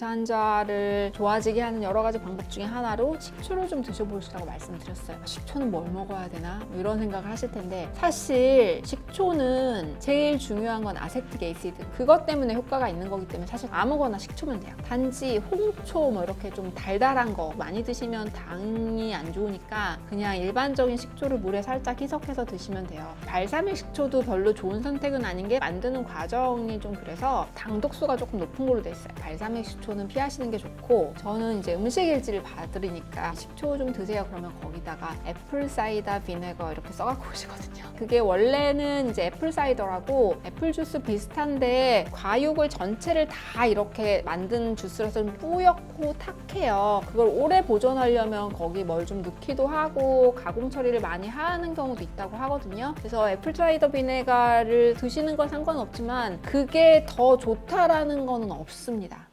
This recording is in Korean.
기산자를 좋아지게 하는 여러 가지 방법 중에 하나로 식초를 좀 드셔보시라고 말씀드렸어요. 식초는 뭘 먹어야 되나? 뭐 이런 생각을 하실 텐데 사실 식초는 제일 중요한 건 아세틱 에이시드 그것 때문에 효과가 있는 거기 때문에 사실 아무거나 식초면 돼요. 단지 홍초 뭐 이렇게 좀 달달한 거 많이 드시면 당이 안 좋으니까 그냥 일반적인 식초를 물에 살짝 희석해서 드시면 돼요. 발사믹 식초도 별로 좋은 선택은 아닌 게 만드는 과정이 좀 그래서 당독수가 조금 높은 걸로 돼 있어요. 발사믹 식초 는 피하시는 게 좋고 저는 이제 음식 일지를 받으니까 식초 좀 드세요. 그러면 거기다가 애플 사이다 비네거 이렇게 써갖고 오시거든요. 그게 원래는 이제 애플 사이더라고 애플 주스 비슷한데 과육을 전체를 다 이렇게 만든 주스라서 좀 뿌옇고 탁해요. 그걸 오래 보존하려면 거기 뭘 좀 넣기도 하고 가공 처리를 많이 하는 경우도 있다고 하거든요. 그래서 애플 사이더 비네가를 드시는 건 상관없지만 그게 더 좋다라는 거는 없습니다.